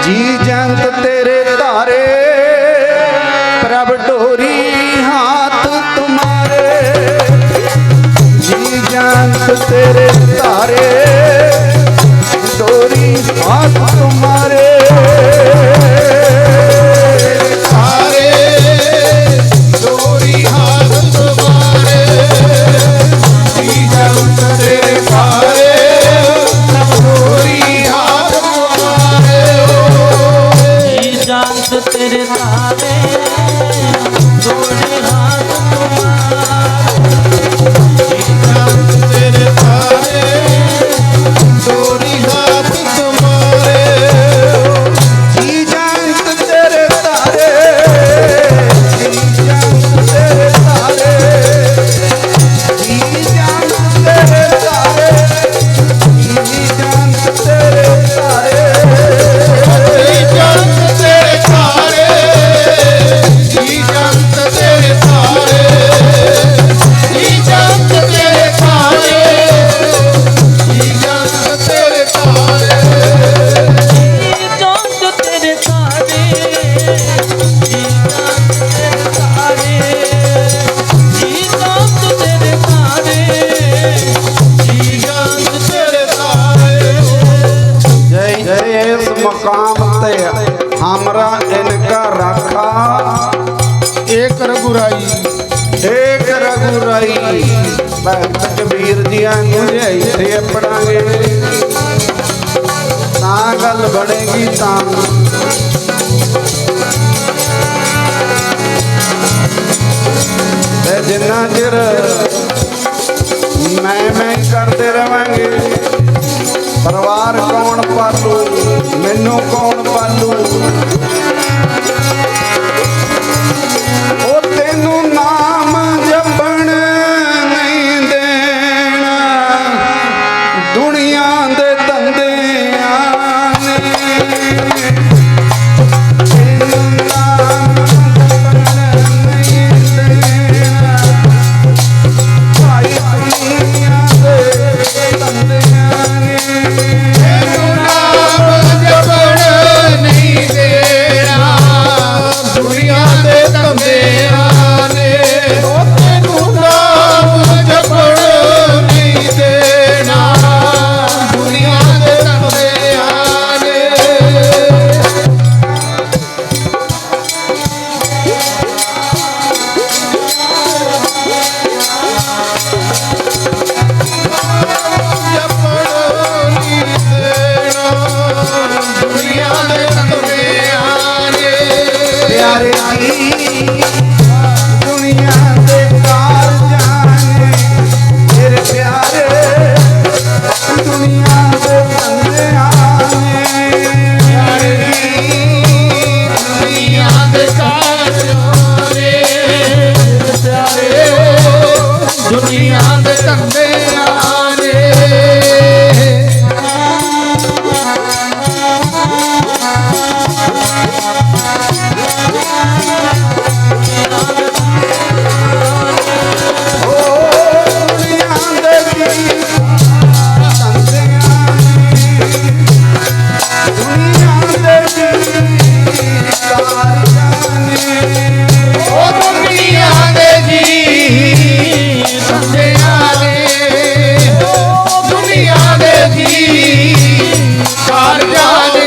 ਜੀ ਜੰਤ ਤੇਰੇ ਧਾਰੇ ਪ੍ਰਭ ਢੋਰੀ ਹਾਥ ਤੁਮਾਰੇ। ਜੀ ਜੰਤ ਤੇਰੇ ਧਾਰੇ। ਤੇਰੇ ਤਾਰੇ हमारा इनका रखा एक रघुराई एक रघुराई भगत कबीर जी आंगू ऐसे अपनागे ना गल बनेगी ता जिन्ना चिर ਮੈਂ ਮੈਂ ਕਰਦੇ ਰਵਾਂਗੇ ਪਰਿਵਾਰ ਕੌਣ ਪਾਲੂ ਮੈਨੂੰ ਕੌਣ পান্ডু também. ਕਰ ਜਾਣੇ।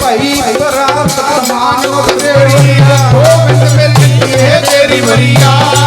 ਭਾਈ ਬਰਾਤ ਮਾਨੋ ਤੇਰੀ ਗੋਬਿੰਦ ਮਿਲਦੀ ਹੈ ਤੇਰੀ ਮਰੀਆ